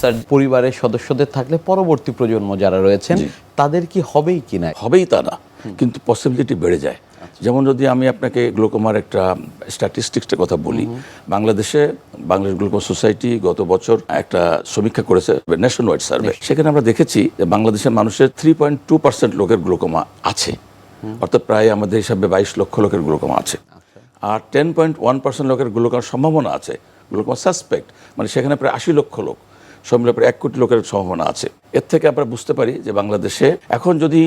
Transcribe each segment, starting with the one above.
Sir পরিবারের সদস্যদের থাকলে পরবর্তী প্রজন্ম যারা রয়েছেন তাদের কি হবেই কি না? হবেই তা না কিন্তু পসিবিলিটি বেড়ে যায়। যেমন যদি আমি আপনাকে গ্লোকোমার একটা স্ট্যাটিস্টিক্সের কথা বলি বাংলাদেশে বাংলাদেশ গ্লোকোমা সোসাইটি গত বছর একটা সমীক্ষা করেছে ন্যাশন ওয়াইড সার্ভে সেখানে আমরা দেখেছি যে বাংলাদেশের মানুষের থ্রি পয়েন্ট টু পার্সেন্ট লোকের গ্লোকোমা আছে। অর্থাৎ প্রায় আমাদের হিসাবে বাইশ লক্ষ লোকের গ্লোকোমা আছে। আর টেন পয়েন্ট ওয়ান পার্সেন্ট লোকের গ্লোকোমার সম্ভাবনা আছে গ্লোকোমা সাসপেক্ট মানে সেখানে প্রায় আশি লক্ষ লোক। সব প্রায় এক কোটি লোকের সম্ভাবনা আছে। এর থেকে আমরা বুঝতে পারি যে বাংলাদেশে এখন যদি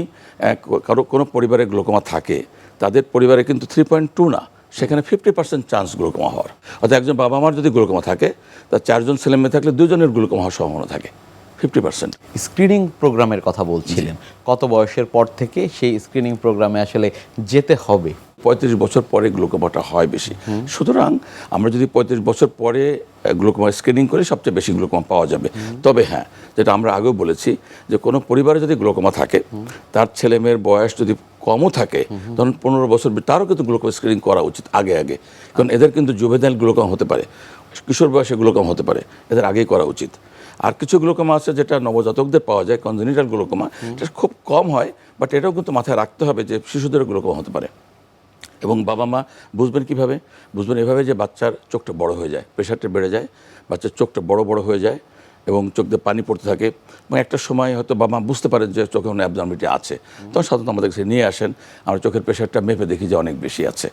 কারও কোনো পরিবারে গ্লোকোমা থাকে তাদের পরিবারে কিন্তু থ্রি পয়েন্ট টু না সেখানে ফিফটি পার্সেন্ট চান্স গ্লোকোমা হওয়ার। অর্থাৎ একজন বাবা মার যদি গ্লোকোমা থাকে তার চারজন ছেলে মেয়ে থাকলে দুজনের গ্লোকোমা হওয়ার সম্ভাবনা থাকে ফিফটি পার্সেন্ট স্ক্রিনিং প্রোগ্রামের কথা বলছিলেন। কত বয়সের পর থেকে সেই স্ক্রিনিং প্রোগ্রামে আসলে যেতে হবে? পঁয়ত্রিশ বছর পরে গ্লুকোমাটা হয় বেশি। সুতরাং আমরা যদি পঁয়ত্রিশ বছর পরে গ্লুকোমা স্ক্রিনিং করি, সবচেয়ে বেশি গ্লুকোমা পাওয়া যাবে। তবে হ্যাঁ যেটা আমরা আগেও বলেছি যে কোনো পরিবারে যদি গ্লুকোমা থাকে, তার ছেলে মেয়ের বয়স যদি কমও থাকে, ধরুন পনেরো বছর, তারও কিন্তু গ্লুকোমা স্ক্রিনিং করা উচিত আগে আগে। কারণ এদের কিন্তু জুভেদাইল গ্লুকোমা হতে পারে, কিশোর বয়সে গ্লুকোমা হতে পারে, এদের আগেই করা উচিত। আর কিছু গ্লুকোমা আছে যেটা নবজাতকদের পাওয়া যায় কনজেনিটাল গ্লুকোমা, এটা খুব কম হয় বাট এটাও কিন্তু মাথায় রাখতে হবে যে শিশুদেরও গ্লুকোমা হতে পারে। এবং বাবা মা বুঝবেন কীভাবে? বুঝবেন এভাবে যে বাচ্চার চোখটা বড় হয়ে যায়, প্রেশারটা বেড়ে যায়, বাচ্চার চোখটা বড় বড় হয়ে যায় এবং চোখ দিয়ে পানি পড়তে থাকে এবং একটা সময় হয়তো বাবা মা বুঝতে পারেন যে চোখে অনেক অ্যাবনর্মিটি আছে। তখন সাধারণত আমাদের কাছে নিয়ে আসেন, আমরা চোখের প্রেশারটা মেপে দেখি যে অনেক বেশি আছে।